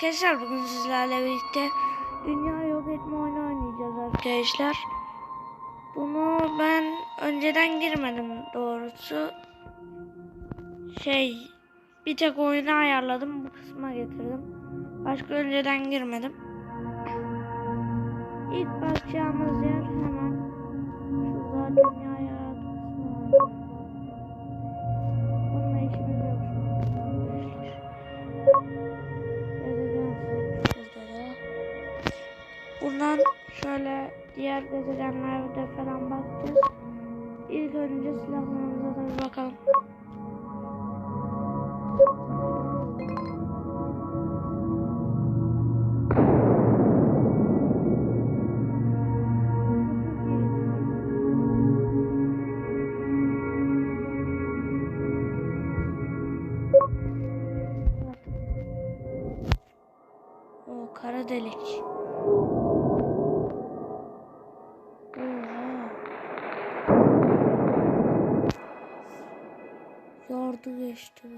arkadaşlar bugün sizlerle birlikte dünya yok etme oyunu oynayacağız arkadaşlar. Bunu ben önceden girmedim doğrusu. Şey bir tek oyunu ayarladım bu kısma getirdim. Başka önceden girmedim. İlk bakacağımız yer gezegenlerde falan bakacağız. İlk önce silahlarımıza da bir bakalım. O kara delik. что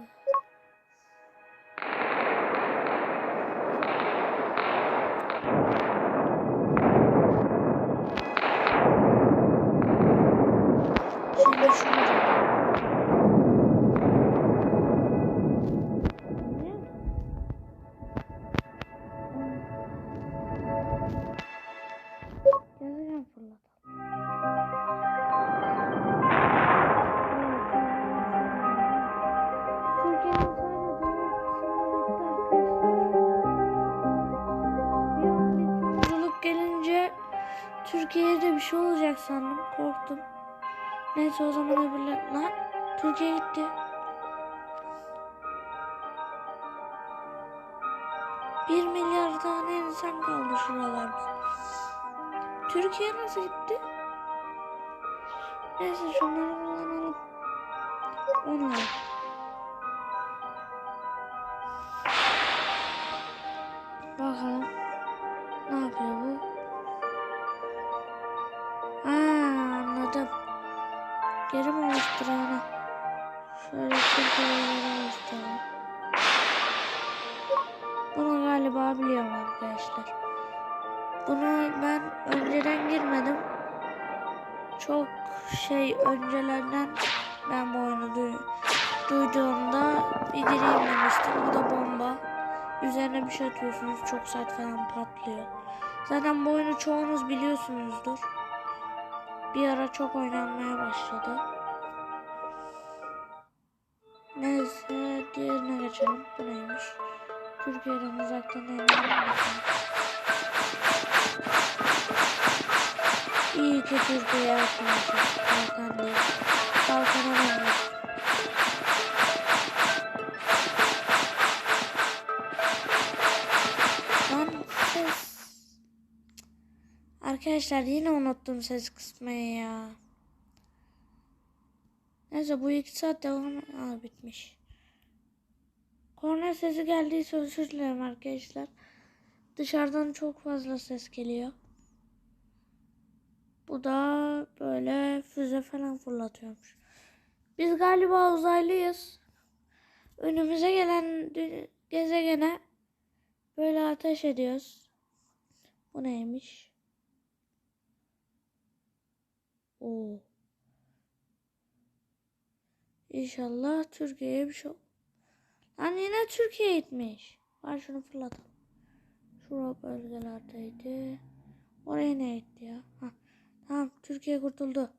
1 milyar tane insan kaldı şuralarda. Türkiye nasıl gitti? Neyse şunları kullanalım. Onu. Galiba biliyorum arkadaşlar. Bunu ben önceden girmedim. Çok şey öncelerden ben bu oyunu duy- duyduğumda bir gireyim demiştim. Bu da bomba. Üzerine bir şey atıyorsunuz. Çok sert falan patlıyor. Zaten bu oyunu çoğunuz biliyorsunuzdur. Bir ara çok oynanmaya başladı. Neyse diğerine geçelim. Bu neymiş? Türkiye'den uzaktan oynayalım. İyi ki Türkiye'ye atmamışız. Balkan değil. Balkan'a dönmüş. Lan ses. Arkadaşlar yine unuttum ses kısmayı ya. Neyse bu iki saat devam... Aa bitmiş. Korna sesi geldiyse özür dilerim arkadaşlar. Dışarıdan çok fazla ses geliyor. Bu da böyle füze falan fırlatıyormuş. Biz galiba uzaylıyız. Önümüze gelen gezegene böyle ateş ediyoruz. Bu neymiş? Oo. İnşallah Türkiye'ye bir şey yine Türkiye gitmiş. Var şunu fırlatalım. Şura bölgelerdeydi. Oraya ne gitti ya? Hah. Tamam Türkiye kurtuldu.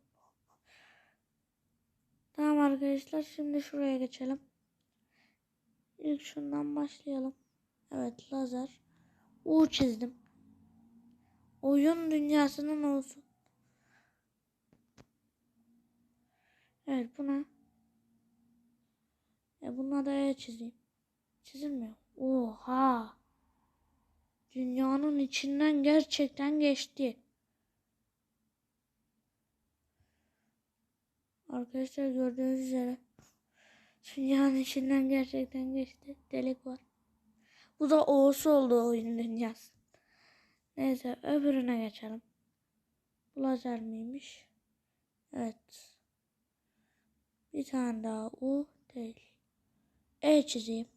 Tamam arkadaşlar şimdi şuraya geçelim. İlk şundan başlayalım. Evet lazer. U çizdim. Oyun dünyasının olsun. Evet buna. E buna da çizeyim. Çizilmiyor. Oha. Dünyanın içinden gerçekten geçti. Arkadaşlar gördüğünüz üzere dünyanın içinden gerçekten geçti. Delik var. Bu da O'su oldu oyun dünyası. Neyse öbürüne geçelim. Bu lazer miymiş? Evet. Bir tane daha U değil. E çizeyim.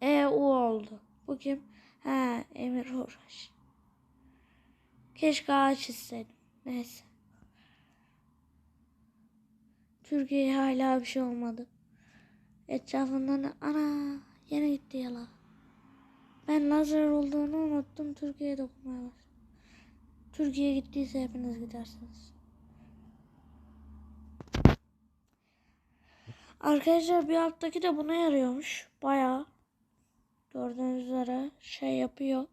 E U oldu. Bu kim? Ha Emir Uğraş. Keşke ağaç çizseydim. Neyse. Türkiye'ye hala bir şey olmadı. Etrafından ana yine gitti yala. Ben lazer olduğunu unuttum. Türkiye'ye dokunmaya başladım. Türkiye gittiyse hepiniz gidersiniz. Arkadaşlar bir alttaki de buna yarıyormuş. Bayağı. Gördüğünüz üzere şey yapıyor.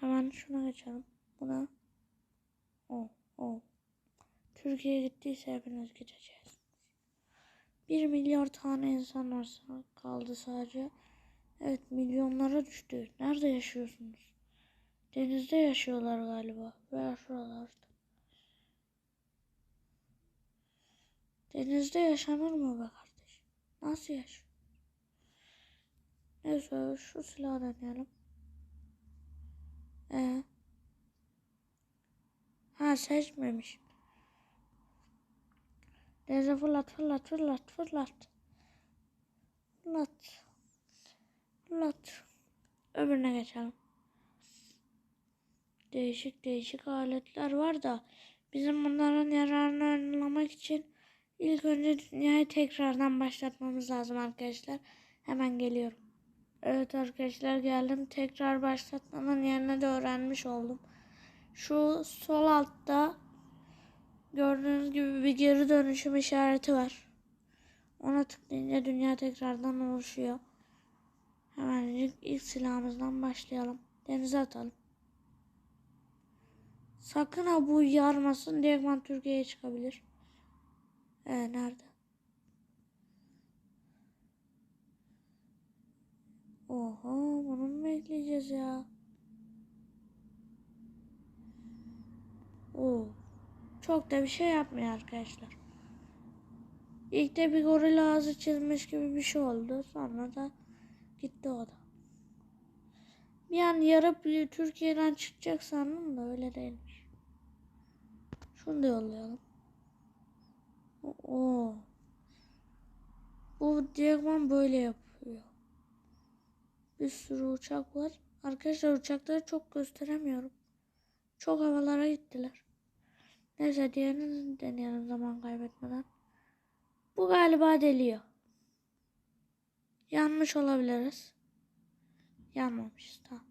Hemen şuna geçelim. Buna. O, o. Türkiye gittiyse hepiniz gideceğiz. Bir milyar tane insan varsa kaldı sadece. Evet milyonlara düştü. Nerede yaşıyorsunuz? Denizde yaşıyorlar galiba. Veya şuralarda. Denizde yaşanır mı be kardeş? Nasıl yaşıyor? Neyse şu silahı deneyelim. Ee, ha seçmemiş. Denize fırlat fırlat fırlat fırlat. Fırlat. Fırlat. Öbürüne geçelim. Değişik değişik aletler var da bizim bunların yararını önlemek için ilk önce dünyayı tekrardan başlatmamız lazım arkadaşlar. Hemen geliyorum. Evet arkadaşlar geldim. Tekrar başlatmanın yerine de öğrenmiş oldum. Şu sol altta gördüğünüz gibi bir geri dönüşüm işareti var. Ona tıklayınca dünya tekrardan oluşuyor. Hemen ilk, ilk silahımızdan başlayalım. Denize atalım. Sakın ha bu yarmasın. Direktman Türkiye'ye çıkabilir. Ee, nerede? Oha bunu mu bekleyeceğiz ya? Oo. Çok da bir şey yapmıyor arkadaşlar. İlk de bir goril ağzı çizmiş gibi bir şey oldu. Sonra da gitti o da. Bir an yarıp Türkiye'den çıkacak sandım da öyle değilmiş. Şunu da yollayalım. Oo. Bu direktman böyle yapıyor. Bir sürü uçak var. Arkadaşlar uçakları çok gösteremiyorum. Çok havalara gittiler. Neyse diğerini deneyelim zaman kaybetmeden. Bu galiba deliyor. Yanmış olabiliriz. Yanmamışız tamam.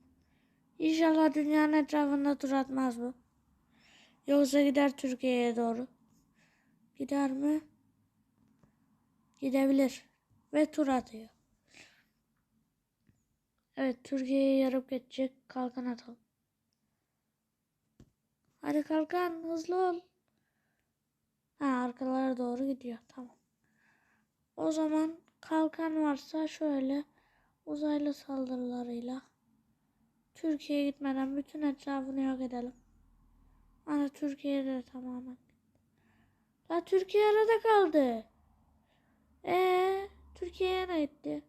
İnşallah dünyanın etrafında tur atmaz bu. Yoksa gider Türkiye'ye doğru. Gider mi? Gidebilir. Ve tur atıyor. Evet Türkiye'ye yarıp geçecek. Kalkan atalım. Hadi kalkan hızlı ol. Ha arkalara doğru gidiyor. Tamam. O zaman kalkan varsa şöyle uzaylı saldırılarıyla Türkiye'ye gitmeden bütün etrafını yok edelim. Hani Türkiye'de de tamamen. La Türkiye arada kaldı. Ee, Türkiye'ye ne gitti?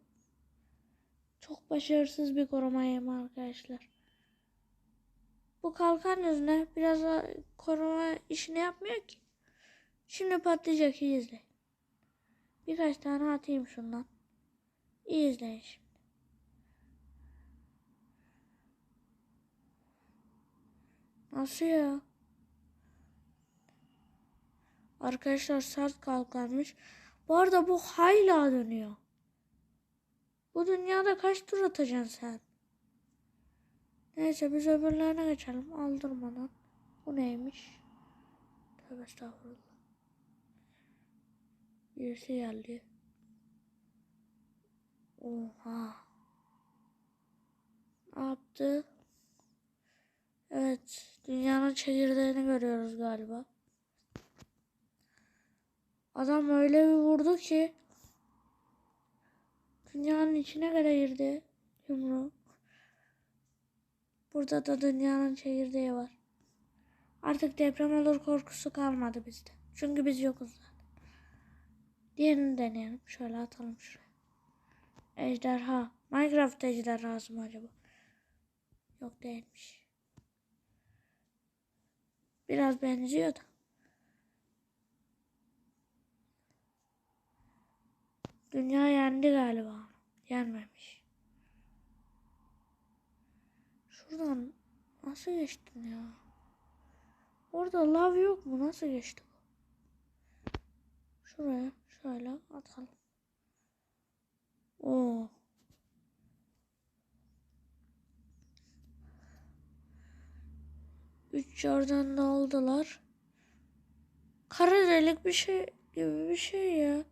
Çok başarısız bir korumayım arkadaşlar. Bu kalkan yüzüne biraz koruma işini yapmıyor ki. Şimdi patlayacak iyi izleyin. Birkaç tane atayım şundan. İyi izleyin şimdi. Nasıl ya? Arkadaşlar sert kalkanmış. Bu arada bu hala dönüyor. Bu dünyada kaç tur atacaksın sen? Neyse biz öbürlerine geçelim. Aldırmadan. Bu neymiş? Tövbe estağfurullah. Birisi geldi. Oha. Ne yaptı? Evet. Dünyanın çekirdeğini görüyoruz galiba. Adam öyle bir vurdu ki dünyanın içine kadar girdi yumruğu. Burada da dünyanın çekirdeği var. Artık deprem olur korkusu kalmadı bizde. Çünkü biz yokuz zaten. Diğerini deneyelim. Şöyle atalım şuraya. Ejderha. Minecraft ejderhası mı acaba? Yok değilmiş. Biraz benziyor da. Dünya yendi galiba. Gelmemiş. Şuradan nasıl geçtin ya? Orada lav yok mu? Nasıl geçti bu? Şuraya şöyle atalım. Oo. Üç yerden de aldılar. Kara delik bir şey gibi bir şey ya.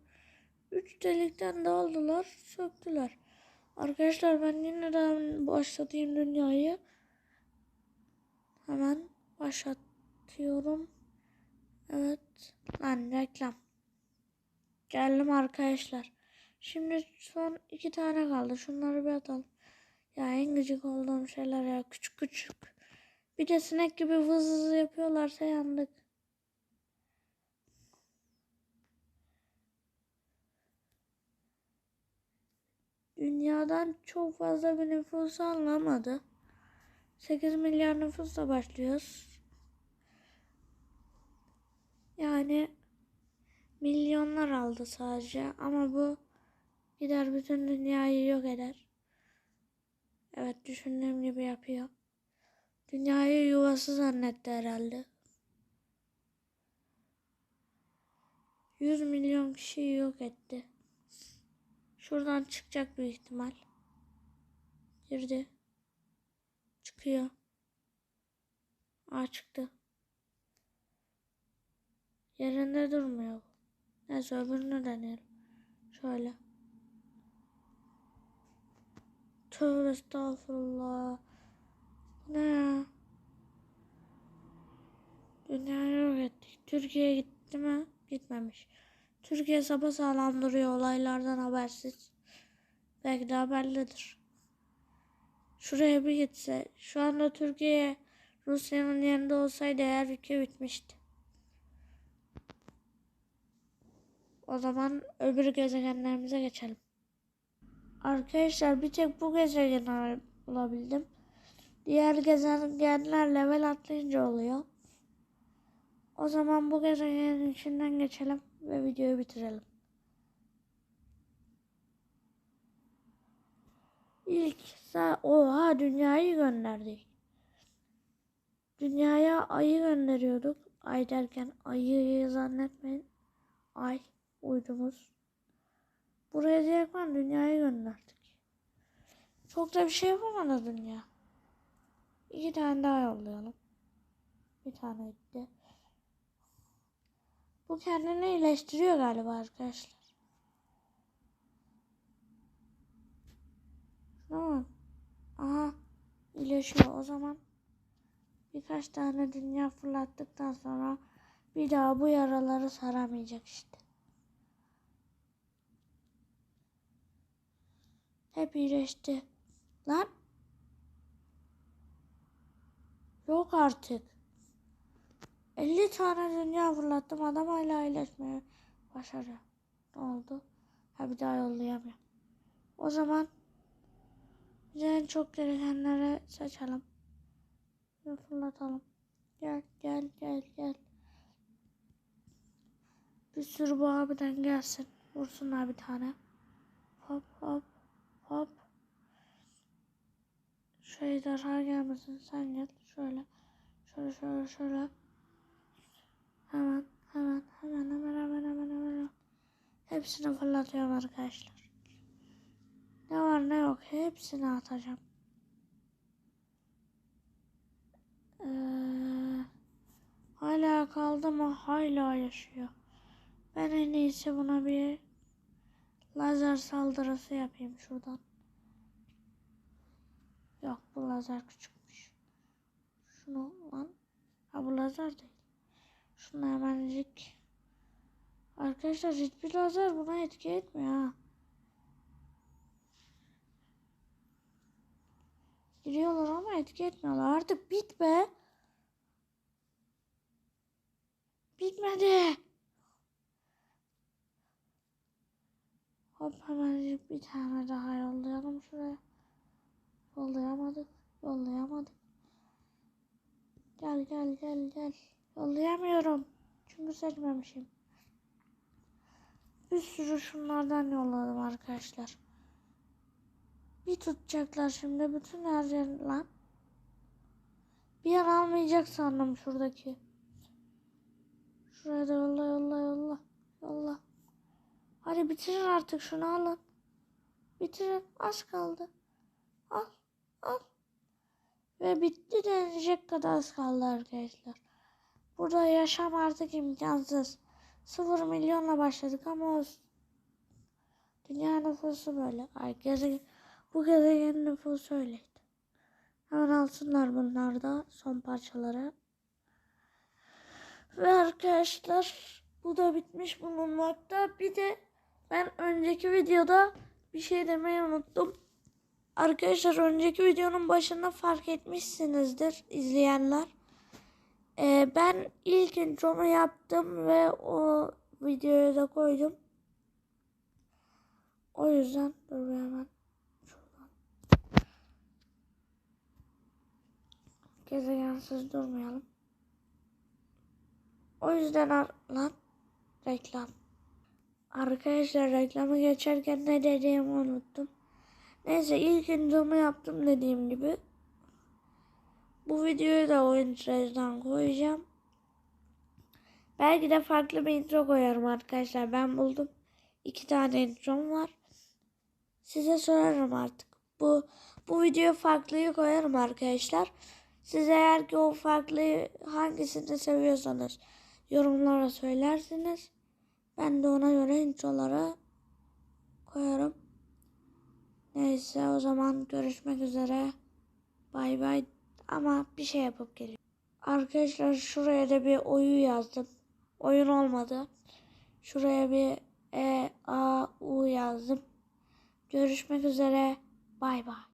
Üç delikten de aldılar, söktüler. Arkadaşlar ben yine de başlatayım dünyayı. Hemen başlatıyorum. Evet. Lan reklam. Geldim arkadaşlar. Şimdi son iki tane kaldı. Şunları bir atalım. Ya en gıcık olduğum şeyler ya. Küçük küçük. Bir de sinek gibi vız yapıyorlarsa yandık. Dünyadan çok fazla bir nüfus alınamadı. 8 milyar nüfusla başlıyoruz. Yani milyonlar aldı sadece ama bu gider bütün dünyayı yok eder. Evet düşündüğüm gibi yapıyor. Dünyayı yuvası zannetti herhalde. 100 milyon kişiyi yok etti. Şuradan çıkacak büyük ihtimal. Girdi. Çıkıyor. Aa çıktı. Yerinde durmuyor. Neyse öbürünü deneyelim. Şöyle. Tövbe estağfurullah. Ne ya? Dünyayı yok ettik. Türkiye gitti mi? Gitmemiş. Türkiye sapasağlam duruyor olaylardan habersiz. Belki de haberlidir. Şuraya bir gitse. Şu anda Türkiye Rusya'nın yerinde olsaydı eğer ülke bitmişti. O zaman öbür gezegenlerimize geçelim. Arkadaşlar bir tek bu gezegeni bulabildim. Diğer gezegenler level atlayınca oluyor. O zaman bu gezegenin içinden geçelim ve videoyu bitirelim. İlk sa oha dünyayı gönderdik. Dünyaya ayı gönderiyorduk. Ay derken ayıyı zannetmeyin. Ay uydumuz. Buraya direktmen dünyayı gönderdik. Çok da bir şey yapamadı dünya. İki tane daha yollayalım. Bir tane gitti. Bu kendini iyileştiriyor galiba arkadaşlar. Tamam. Aha iyileşiyor. O zaman birkaç tane dünya fırlattıktan sonra bir daha bu yaraları saramayacak işte. Hep iyileşti. Lan. Yok artık. 50 tane dünya fırlattım. Adam hala iyileşmeye başarıyor. Ne oldu? Ha bir daha yollayamıyorum. O zaman bize en çok gerekenleri seçelim. Ve fırlatalım. Gel gel gel gel. Bir sürü bu abiden gelsin. Vursunlar bir tane. Hop hop hop. Şey derhal gelmesin sen gel. Şöyle. Şöyle şöyle şöyle. Hemen hemen hemen hemen hemen hemen hemen. Hepsini fırlatıyorum arkadaşlar. Ne var ne yok hepsini atacağım. Ee, hala kaldı mı? Hala yaşıyor. Ben en iyisi buna bir lazer saldırısı yapayım şuradan. Yok bu lazer küçükmüş. Şunu lan. Ha bu lazer değil. Şunu hemencik. Arkadaşlar hiçbir lazer buna etki etmiyor ha. Giriyorlar ama etki etmiyorlar. Artık bit be. Bitmedi. Hop hemencik bir tane daha yollayalım şuraya. Yollayamadık. Yollayamadık. Gel gel gel gel. Yollayamıyorum. Çünkü seçmemişim. Bir sürü şunlardan yolladım arkadaşlar. Bir tutacaklar şimdi bütün her yer lan. Bir an almayacak sandım şuradaki. Şuraya da yolla yolla yolla. Yolla. Hadi bitirin artık şunu alın. Bitirin. Az kaldı. Al. Al. Ve bitti denecek kadar az kaldı arkadaşlar. Burada yaşam artık imkansız. Sıfır milyonla başladık ama. Dünya nüfusu böyle. Ay, gezegen, bu gezegenin nüfusu öyleydi. Hemen alsınlar bunlar da son parçaları. Ve arkadaşlar bu da bitmiş bulunmakta. Bir de ben önceki videoda bir şey demeyi unuttum. Arkadaşlar önceki videonun başında fark etmişsinizdir izleyenler. Ee, ben ilk intromu yaptım ve o videoya da koydum. O yüzden dur bir hemen şuradan. Gezegensiz durmayalım. O yüzden lan reklam. Arkadaşlar reklamı geçerken ne dediğimi unuttum. Neyse ilk intromu yaptım dediğim gibi. Bu videoyu da o introdan koyacağım. Belki de farklı bir intro koyarım arkadaşlar. Ben buldum. İki tane introm var. Size sorarım artık. Bu bu video farklıyı koyarım arkadaşlar. Siz eğer ki o farklıyı hangisini seviyorsanız yorumlara söylersiniz. Ben de ona göre introları koyarım. Neyse o zaman görüşmek üzere. Bay bay. Ama bir şey yapıp geliyorum. Arkadaşlar şuraya da bir oyu yazdım. Oyun olmadı. Şuraya bir E, A, U yazdım. Görüşmek üzere. Bay bay.